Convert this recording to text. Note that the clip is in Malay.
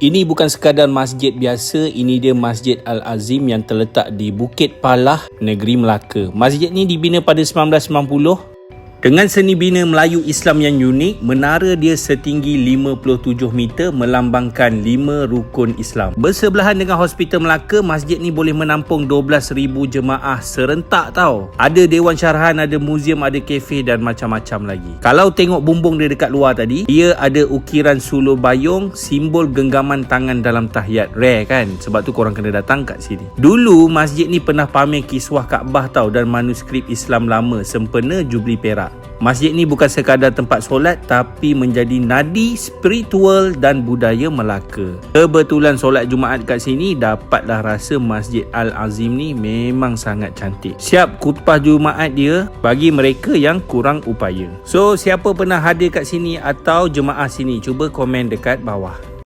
Ini bukan sekadar masjid biasa, ini dia Masjid Al-Azim yang terletak di Bukit Palah, Negeri Melaka. Masjid ni dibina pada 1990 dengan seni bina Melayu Islam yang unik, menara dia setinggi 57 meter melambangkan lima rukun Islam. Bersebelahan dengan Hospital Melaka, masjid ni boleh menampung 12,000 jemaah serentak tau. Ada Dewan Syarahan, ada muzium, ada kafe dan macam-macam lagi. Kalau tengok bumbung dia dekat luar tadi, dia ada ukiran sulur bayung, simbol genggaman tangan dalam tahiyat. Rare kan? Sebab tu korang kena datang kat sini. Dulu, masjid ni pernah pamer kiswah Kaabah tau dan manuskrip Islam lama sempena Jubli Perak. Masjid ni bukan sekadar tempat solat tapi menjadi nadi spiritual dan budaya Melaka. Kebetulan solat Jumaat kat sini dapatlah rasa Masjid Al-Azim ni memang sangat cantik. Siap khutbah Jumaat dia bagi mereka yang kurang upaya. So siapa pernah hadir kat sini atau jemaah sini cuba komen dekat bawah.